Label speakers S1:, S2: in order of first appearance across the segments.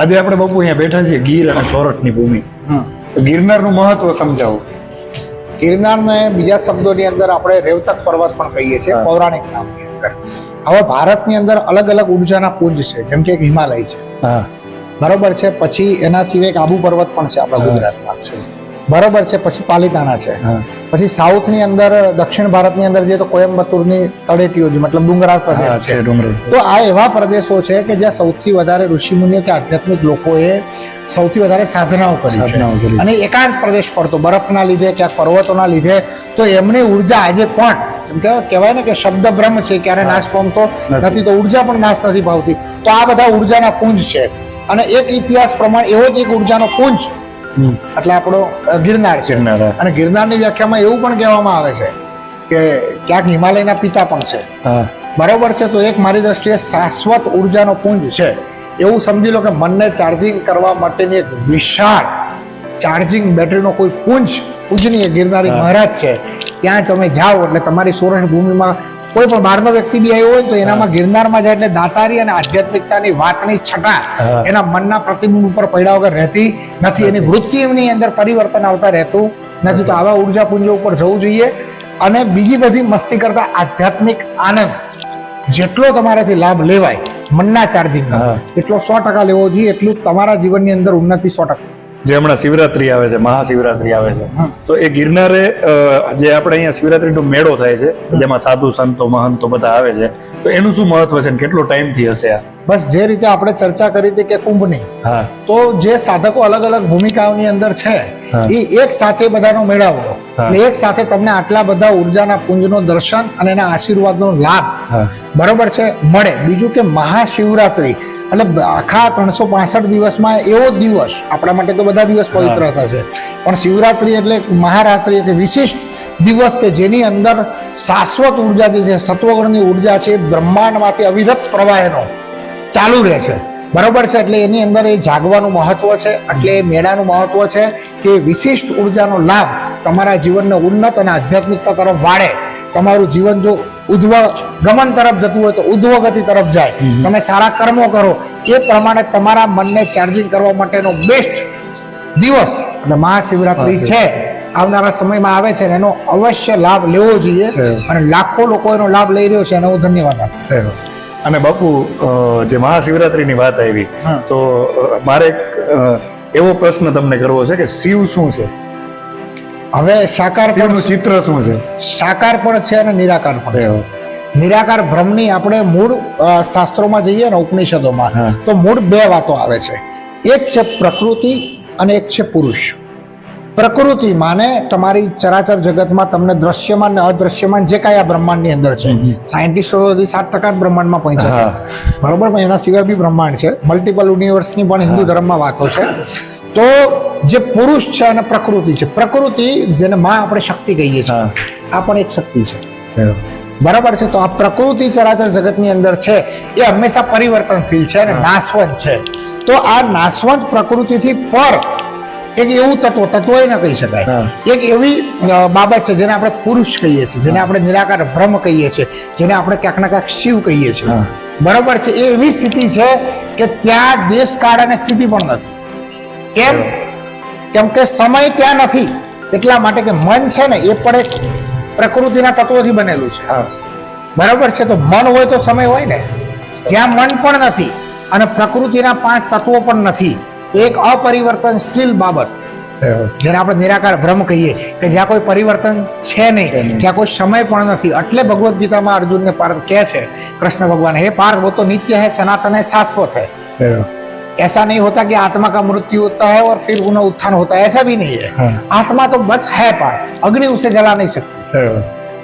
S1: આજે આપણે બાપુ અહીંયા બેઠા છીએ ગીર અને સોરઠની ભૂમિ. ગિરનારનું મહત્વ સમજાવો.
S2: ગિરનારને બીજા શબ્દોની અંદર આપણે રેવતક પર્વત પણ કહીએ છીએ પૌરાણિક નામની અંદર. હવે ભારતની અંદર અલગ અલગ ઉર્જાના કુંજ છે જેમ કે એક હિમાલય છે. બરોબર છે પછી એના સિવાય એક આબુ પર્વત પણ છે આપણા ગુજરાતમાં. છે બરોબર છે પછી પાલિતાણા છે. પછી સાઉથની અંદર દક્ષિણ ભારતની અંદર જે તો કોયમ્બતુરની તળેટીઓ જે મતલબ ડુંગરાળ પ્રદેશ
S1: છે
S2: તો આ એવા પ્રદેશો છે કે જ્યાં સૌથી વધારે ઋષિમુનિઓ કે આધ્યાત્મિક લોકોએ સૌથી વધારે સાધનાઓ કરી અને એકાંત પ્રદેશ પડતો બરફના લીધે ક્યાંક પર્વતોના લીધે તો એમની ઊર્જા આજે પણ કહેવાય ને કે શબ્દ બ્રહ્મ છે ક્યારે નાશ પામતો
S1: નથી.
S2: તો ઊર્જા પણ નાશ નથી પામતી. તો આ બધા ઉર્જાના પુંજ છે. અને એક ઇતિહાસ પ્રમાણે એવો જ એક ઉર્જાનો પુંજ. એટલે આપણો ગિરનાર છે. અને ગિરનારની વ્યાખ્યામાં એવું પણ કહેવામાં આવે છે કે ક્યાંક હિમાલયના પિતા પણ છે. બરાબર છે? તો એક મારી દ્રષ્ટિએ શાશ્વત ઉર્જાનો પુંજ છે. એવું સમજી લો કે મનને ચાર્જિંગ કરવા માટેની એક વિશાળ ચાર્જિંગ બેટરીનો કોઈ પુંજ પૂજનીય ગિરનારી. મહારાજ છે. ત્યાં તમે જાઓ એટલે તમારી સોરઠ ભૂમિમાં કોઈ પણ બહારનો વ્યક્તિ બી આવ્યો હોય તો એનામાં ગિરનારમાં જાય એટલે દાતારી અને આધ્યાત્મિકતાની વાતની છટા એના મનના પ્રતિબિંબ ઉપર પડ્યા વગર રહેતી નથી. એની વૃત્તિની અંદર પરિવર્તન આવતા રહેતું નથી. તો આવા ઊર્જા પુંજો ઉપર જવું જોઈએ. અને બીજી બધી મસ્તી કરતા આધ્યાત્મિક આનંદ જેટલો તમારાથી લાભ લેવાય મનના ચાર્જિંગ એટલો સો ટકા લેવો જોઈએ. એટલું તમારા જીવનની અંદર ઉન્નતિ સો ટકા.
S1: જે હમણાં શિવરાત્રી આવે છે મહાશિવરાત્રી આવે છે. તો એ ગિરનારે જે આપણે અહીંયા શિવરાત્રીનો મેળો થાય છે જેમાં સાધુ સંતો મહંતો બધા આવે છે તો એનું શું મહત્વ છે કેટલો ટાઈમથી હશે આ?
S2: બસ જે રીતે આપણે ચર્ચા કરી હતી કે કુંભની
S1: હા.
S2: તો જે સાધકો અલગ અલગ ભૂમિકાઓની અંદર છે. એ એક સાથે બધાનો મેળાવો.
S1: હા.
S2: એટલે એક સાથે તમને આટલા બધા ઉર્જાના પુંજનો દર્શન અને એના આશીર્વાદનો લાભ બરોબર છે? મળે. બીજું કે મહાશિવરાત્રી. એટલે આખા ત્રણસો પાસઠ દિવસમાં એવો દિવસ. આપણા માટે તો બધા દિવસ પવિત્ર થશે. પણ શિવરાત્રિ એટલે મહારાત્રિ એક વિશિષ્ટ દિવસ કે જેની અંદર શાશ્વત ઊર્જા જે છે સત્વગુણની ઊર્જા છે બ્રહ્માંડમાંથી અવિરત પ્રવાહનો ચાલુ રહે છે. બરોબર છે એટલે એની અંદર એ જાગવાનું મહત્વ છે એટલે એ મેળાનું મહત્વ છે કે વિશિષ્ટ ઉર્જાનો લાભ તમારા જીવનને ઉન્નત અને આધ્યાત્મિકતા તરફ વાળે. તમારું જીવન જો ઉધ્વ ગમન તરફ જતું હોય તો ઉધ્વ ગતિ તરફ જાય. તમે સારા કર્મો કરો. એ પ્રમાણે તમારા મનને ચાર્જિંગ કરવા માટેનો બેસ્ટ દિવસ એટલે મહાશિવરાત્રિ છે. આવનારા સમયમાં આવે છે ને એનો અવશ્ય લાભ લેવો જોઈએ અને લાખો લોકો એનો લાભ લઈ રહ્યો છે એનો હું ધન્યવાદ આપું.
S1: અને બાપુ જે મહાશિવરાત્રીની વાત આવી. તો મારે એક એવો પ્રશ્ન તમને કરવો છે કે શિવ શું છે?
S2: હવે સાકાર પણ
S1: ચિત્ર શું છે?
S2: સાકાર પણ છે અને નિરાકાર પણ છે. નિરાકાર ભ્રમની આપણે મૂળ શાસ્ત્રોમાં જઈએ ને ઉપનિષદોમાં તો મૂળ બે વાતો આવે છે. એક છે પ્રકૃતિ અને એક છે પુરુષ. પ્રકૃતિ ને તમારી ચરાચર જગતમાં તમને દ્રશ્યમાન ને અદ્રશ્યમાન જે કાંઈ આ બ્રહ્માંડની અંદર છે. સાયન્ટિસ્ટો સુધી સાત ટકા બ્રહ્માંડમાં પહોંચ્યા બરોબર? પણ એના સિવાય બી બ્રહ્માંડ છે. મલ્ટિપલ યુનિવર્સની પણ હિન્દુ ધર્મમાં વાતો છે. તો જે પુરુષ છે અને પ્રકૃતિ છે. પ્રકૃતિ જેને માં આપણે શક્તિ કહીએ છીએ. આ પણ એક શક્તિ છે. બરાબર છે? તો આ પ્રકૃતિ ચરાચર જગતની અંદર છે એ હંમેશા પરિવર્તનશીલ છે અને નાશવંત છે. તો આ નાશવંત પ્રકૃતિથી પર એક એવું તત્વ તત્વ ન કહી શકાય. એક એવી બાબત છે જેને આપણે પુરુષ કહીએ છીએ જેને આપણે નિરાકાર બ્રહ્મ કહીએ છીએ જેને આપણે ક્યાંક ના ક્યાંક શિવ કહીએ છીએ. બરોબર છે એ એવી સ્થિતિ છે કે ત્યાં દેશ કાળ અને સ્થિતિ પણ નથી. કેમ? કેમ કે સમય ત્યાં નથી એટલા માટે કે મન છે ને એ પણ એક પ્રકૃતિના તત્વોથી બનેલું છે. બરાબર છે તો મન હોય તો સમય હોય ને. જ્યાં મન પણ નથી અને પ્રકૃતિના પાંચ તત્વો પણ નથી એક અપરિવર્તનશીલ બાબત જેને આપણે નિરાકાર ભ્રમ કહીએ કે જ્યાં કોઈ પરિવર્તન છે નહીં
S1: નહીં.
S2: જ્યાં કોઈ સમય પણ નથી એટલે ભગવદ્ ગીતામાં અર્જુનને પાર્થ કહે છે કૃષ્ણ ભગવાન હે પાર્થ वो तो नित्य है सनातन है शाश्वत है ऐसा नहीं होता कि आत्मा का मृत्यु होता है और फिर पुनः उत्थान होता है ऐसा भी नहीं है
S1: हाँ।
S2: आत्मा तो बस है पार्थ अग्नि उसे जला नहीं सकती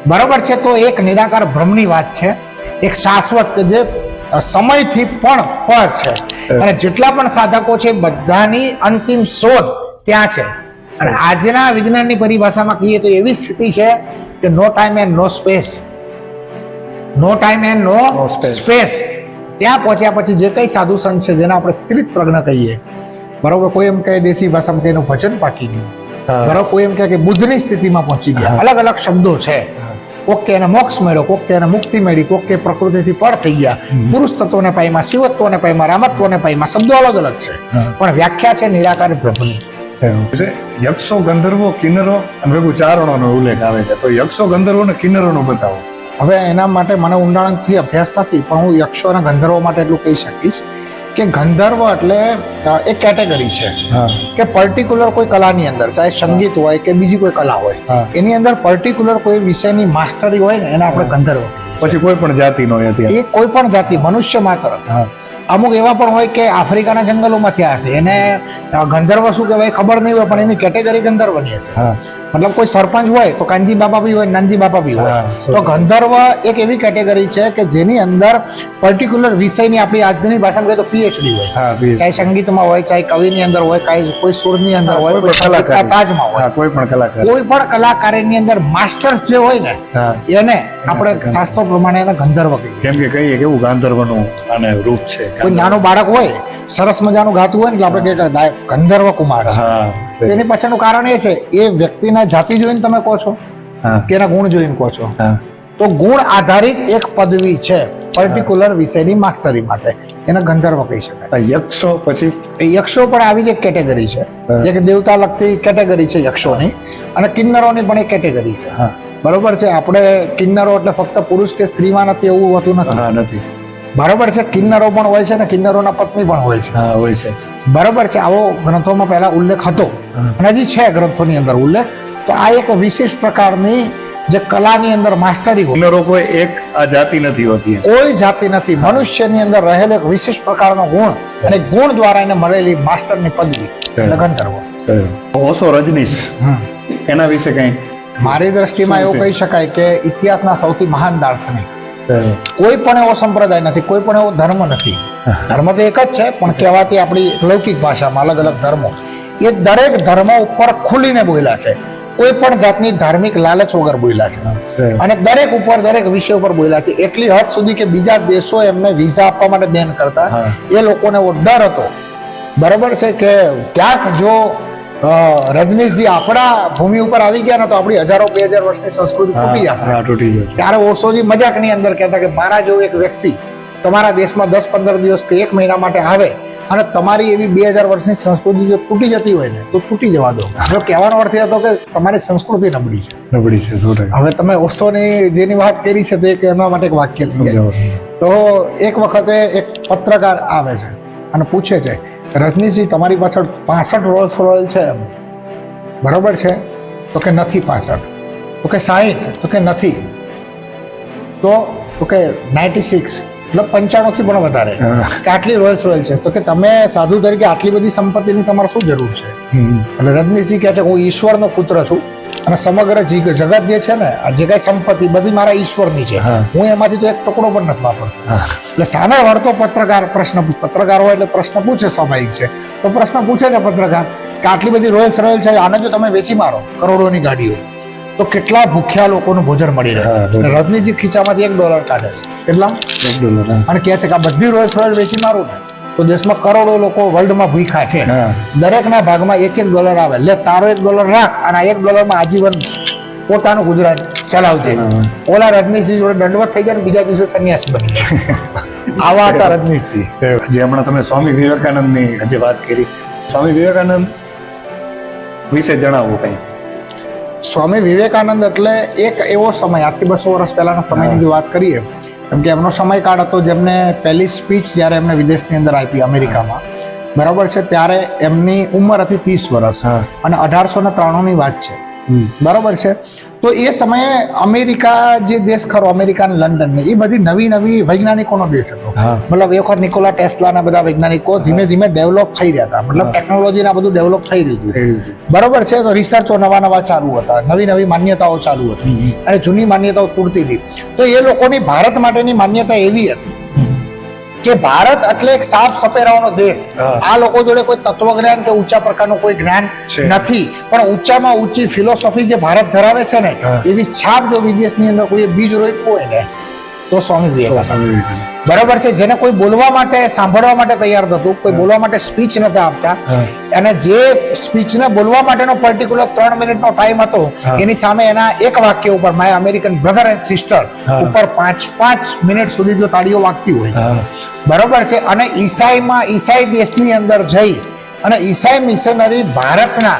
S2: બરાબર છે તો એક નિરાકાર ભ્રમની વાત છે એક શાશ્વત કે જે સમયથી પણ પર છે. અને જેટલા પણ સાધકો છે બધાની અંતિમ શોધ ત્યાં છે. અને આજના વિજ્ઞાનની પરિભાષામાં કહીએ તો એવી સ્થિતિ છે કે no time and no space no time and
S1: no space
S2: ત્યાં પહોંચ્યા પછી જે કઈ સાધુ સંત છે જેને આપણે સ્થિત પ્રજ્ઞ કહીએ. બરોબર કોઈ એમ કહે દેશી ભાષામાં કે એનું ભજન પાકી ગયું. બરોબર કોઈ એમ કહે કે બુદ્ધની સ્થિતિમાં પહોંચી ગયા. અલગ અલગ શબ્દો છે. ઓકે એને મોક્ષ મળ્યો કોક એને મુક્તિ મળી કોકે પ્રકૃતિથી પર થઈ ગયા. પુરુષ તત્વને પાયમાં શિવત્વને પાઈમાં રામત્વને પાયમાં શબ્દો અલગ અલગ છે. પણ વ્યાખ્યા છે નિરાકાર
S1: પ્રભુની યક્ષો ગંધર્વો કિન્નરો અને ભેગું ચારણોનો ઉલ્લેખ આવે છે. તો યક્ષો ગંધર્વો અને કિન્નરોનો બતાવો.
S2: હવે એના માટે મને ઊંડાણથી અભ્યાસ નથી પણ હું યક્ષો અને ગંધર્વો માટે એટલું કહી શકીશ. કે ગંધર્વ એટલે એક કેટેગરી છે. કે પર્ટિક્યુલર કોઈ કલાની અંદર ચાહે સંગીત હોય કે બીજી કોઈ કલા હોય એની અંદર પર્ટિક્યુલર કોઈ વિષયની માસ્ટરી હોય ને એને આપણે ગંધર્વ
S1: પછી કોઈ પણ જાતિનો
S2: એ કોઈ પણ જાતિ મનુષ્ય માત્ર. અમુક એવા પણ હોય કે આફ્રિકાના જંગલોમાંથી હશે. એને ગંધર્વ શું કહેવાય ખબર નહીં હોય પણ એની કેટેગરી ગંધર્વની હશે. મતલબ કોઈ સરપંચ હોય તો કાનજી બાપા બી હોય નાનજી બાપા બી હોય. તો ગંધર્વ એક એવી કેટેગરી છે કે જેની અંદર પર્ટિક્યુલર વિષયની આપણી આજની ભાષામાં કહીએ તો પીએચડી હોય. ચાહે સંગીતમાં હોય ચાહે કવિની અંદર હોય કાંઈ કોઈ સુરની અંદર હોય તાજમાં હોય.
S1: કોઈ પણ કલાકાર
S2: કોઈ પણ કલાકારની અંદર માસ્ટર્સ જે હોય ને એને આપણે શાસ્ત્રો પ્રમાણે એને ગંધર્વ કહીએ
S1: જેમ કે કહીએ કે એવું ગાંધર્વનું આને રૂપ છે.
S2: કોઈ નાનું બાળક હોય સરસ મજાનું ગાતું હોય ને એટલે આપણે ગંધર્વ કુમાર. એની પાછળનું કારણ એ છે એ વ્યક્તિના જાતિ જોઈને તમે કહો છો? કે એના ગુણ જોઈને કહો છો? તો ગુણ આધારિત એક પદવી છે પર્ટિક્યુલર વિષયની માસ્ટરી માટે. એને ગંધર્વ કહી શકાય.
S1: યક્ષો પછી?
S2: યક્ષો પણ આવી જ એક કેટેગરી છે. એક દેવતા લગતી કેટેગરી છે યક્ષોની અને કિન્નરોની પણ એક કેટેગરી છે. બરોબર છે? આપણે કિન્નરો એટલે ફક્ત પુરુષ કે સ્ત્રીમાં નથી એવું હોતું નથી.
S1: નથી.
S2: બરોબર છે? કિન્નરો પણ હોય છે ને કિન્નરોના પત્ની પણ હોય છે.
S1: હા હોય છે.
S2: બરોબર છે? આવો ગ્રંથોમાં પહેલા ઉલ્લેખ હતો. અને હજી છે ગ્રંથોની અંદર ઉલ્લેખ. તો આ એક વિશેષ પ્રકારની જે કલાની અંદર માસ્ટરી હોય.
S1: કિન્નરો કોઈ એક આ જાતિ નથી હોતી.
S2: કોઈ જાતિ નથી. મનુષ્યની અંદર રહેલો એક વિશેષ પ્રકારનો ગુણ અને ગુણ દ્વારા એને મળેલી માસ્ટરની પદવી. લગ્ન કરવો.
S1: ઓસો રજનીશ. એના વિશે કઈ?
S2: મારી દ્રષ્ટિમાં એવું કહી શકાય કે ઇતિહાસના સૌથી મહાન દાર્શનિક. કોઈ પણ એવો સંપ્રદાય નથી કોઈ પણ એવો ધર્મ નથી. ધર્મ તો એક જ છે પણ કહેવાતી આપણી લૌકિક ભાષામાં અલગ અલગ ધર્મો. એ દરેક ધર્મ ઉપર ખુલીને બોલ્યા છે. કોઈ પણ જાતની ધાર્મિક લાલચ વગર બોલ્યા છે. અને દરેક ઉપર દરેક વિષય ઉપર બોલ્યા છે. એટલી હદ સુધી કે બીજા દેશો એમને વિઝા આપવા માટે બેન કરતા. એ લોકોને એવો ડર હતો. બરોબર છે કે ક્યાંક જો રજનીશજી આપણા ભૂમિ ઉપર આવી ગયા ને તો આપણી હજારો બે હજાર વર્ષની સંસ્કૃતિ તૂટી જશે.
S1: તૂટી જશે.
S2: ત્યારે ઓશોજી મજાકની અંદર કહેતા કે મારા જેવો એક વ્યક્તિ તમારા દેશમાં દસ પંદર દિવસ કે એક મહિના માટે આવે અને તમારી એવી બે હજાર વર્ષની સંસ્કૃતિ જો તૂટી જતી હોય ને તો તૂટી જવા દો. જો કહેવાનો અર્થ એ હતો કે તમારી સંસ્કૃતિ નબળી છે.
S1: નબળી છે શું
S2: હવે તમે ઓશોની જેની વાત કરી છે તો એક એમના માટે એક વાક્ય
S1: સમજાવો.
S2: તો એક વખતે એક પત્રકાર આવે છે અને પૂછે છે રજનીશજી, તમારી પાછળ પાસઠ રોલ્સ રોયલ છે બરોબર છે? તો કે નથી પાસઠ. તો કે સાહીઠ, તો કે નથી. તો તો કે નાઇન્ટી સિક્સ એટલે પંચાણુંથી પણ વધારે. કે આટલી રોયલ્સ રોયલ છે. તો કે તમે સાધુ તરીકે આટલી બધી સંપત્તિની તમારે શું જરૂર છે. એટલે રજનીશજી કહે છે હું ઈશ્વરનો પુત્ર છું અને સમગ્ર જગત જે છે ને આ જે કાંઈ સંપત્તિ બધી મારા ઈશ્વરની છે.
S1: હું.
S2: એમાંથી તો એક ટુકડો પણ નથી વાપરતો. એટલે સામે વળતો પત્રકાર પ્રશ્ન પત્રકાર હોય એટલે પ્રશ્ન પૂછે સ્વાભાવિક છે. તો પ્રશ્ન પૂછે છે પત્રકાર કે આટલી બધી રોયલ્સ રોયલ છે આને જો તમે વેચી મારો કરોડોની ગાડીઓ. તો કેટલા ભૂખ્યા લોકોનું ભોજન મળી રહે. રજનીજી ખીચામાંથી એક ડોલર કાઢે છે. કેટલા?
S1: એક ડોલર
S2: અને કહે છે કે આ બધી રોયલ્સ રોયલ વેચી મારું ને તો દેશમાં કરોડો લોકો વર્લ્ડમાં ભૂખ્યા છે. દરેકના ભાગમાં એક એક ડોલર આવે. લે તારો એક ડોલર રાખ અને આ એક ડોલરમાં આજીવન પોતાનું ગુજરાત ચલાવજે. ઓલા રજનીશજી જોડે દંડવત થઈ ગયા બીજા દિવસે સંન્યાસી બની ગયા આવા હતા રજનીશજી.
S1: જે હમણાં તમે સ્વામી વિવેકાનંદની જે વાત કરી. સ્વામી વિવેકાનંદ વિશે જણાવો કઈ.
S2: સ્વામી વિવેકાનંદ એટલે એક એવો સમય આજથી બસો વર્ષ પહેલાના સમયની જો વાત કરીએ કેમ કે એમનો સમયકાળ હતો જેમને પહેલી સ્પીચ જ્યારે એમને વિદેશની અંદર આપી અમેરિકામાં. બરાબર છે? ત્યારે એમની ઉંમર હતી ત્રીસ વર્ષ. અને અઢારસો ને ત્રાણુંની વાત છે. બરાબર છે? તો એ સમયે અમેરિકા જે દેશ ખરો અમેરિકા અને લંડન ને એ બધી નવી નવી વૈજ્ઞાનિકોનો દેશ હતો. મતલબ એ વખત નિકોલા ટેસ્લા ના બધા વૈજ્ઞાનિકો ધીમે ધીમે ડેવલપ થઈ રહ્યા હતા. મતલબ ટેકનોલોજી ના બધું ડેવલપ થઈ રહ્યું હતું. બરોબર છે તો રિસર્ચો નવા નવા ચાલુ હતા. નવી નવી માન્યતાઓ ચાલુ હતી. અને જૂની માન્યતાઓ તૂટતી હતી. તો એ લોકોની ભારત માટેની માન્યતા એવી હતી. કે ભારત એટલે એક સાફ સપેરાઓનો દેશ. આ લોકો જોડે કોઈ તત્વજ્ઞાન કે ઊંચા પ્રકારનું કોઈ જ્ઞાન નથી. પણ ઊંચામાં ઊંચી ફિલોસોફી જે ભારત ધરાવે છે ને એવી છાપ જો વિદેશની અંદર કોઈ બીજ રોપ્યું હોય ને તો સ્વામી વિવેકાનંદ. બરાબર છે? જેને કોઈ બોલવા માટે સાંભળવા માટે તૈયાર નતું કોઈ બોલવા માટે સ્પીચ નતા આપતા. અને જે સ્પીચને બોલવા માટેનો પર્ટિક્યુલર ત્રણ મિનિટનો ટાઈમ હતો એની સામે એના એક વાક્ય ઉપર my American brother and
S1: sister
S2: ઉપર પાંચ પાંચ મિનિટ સુધી જો તાળીઓ વાગતી હોય. બરોબર છે? અને ઈસાઈમાં ઈસાઈ દેશની અંદર જઈ અને ઈસાઈ મિશનરી ભારતના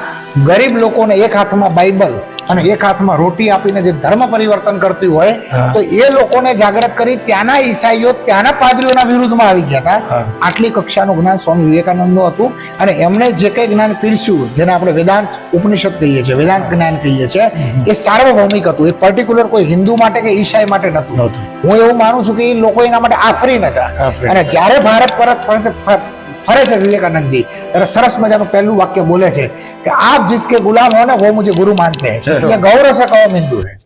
S2: ગરીબ લોકોને એક હાથમાં બાઇબલ અને એક હાથમાં રોટી આપીને જે ધર્મ પરિવર્તન કરતી હોય તો એ લોકોને જાગૃત કરી ત્યાંના ઈસાઈઓ ત્યાંના પાદરીઓના વિરુદ્ધમાં આવી ગયા હતા. આટલી કક્ષાનું જ્ઞાન સ્વામી વિવેકાનંદનું હતું અને એમણે જે કંઈ જ્ઞાન પીરસ્યું જેને આપણે વેદાંત ઉપનિષદ કહીએ છીએ વેદાંત જ્ઞાન કહીએ છીએ એ સાર્વભૌમિક હતું. એ પર્ટિક્યુલર કોઈ હિન્દુ માટે કે ઈસાઈ માટે નહોતું. હું એવું માનું છું કે એ લોકો એના માટે આફરીન હતા અને જ્યારે ભારત પરત ફરે છે વિવેકાનંદજી. ત્યારે સરસ મજાનું પહેલું વાક્ય બોલે છે કે આપ જિસકે ગુલામ હો ને વો મુજે
S1: ગુરુ
S2: માનતે હૈ. ગૌરવ સે કહો મિંદુ
S1: હૈ.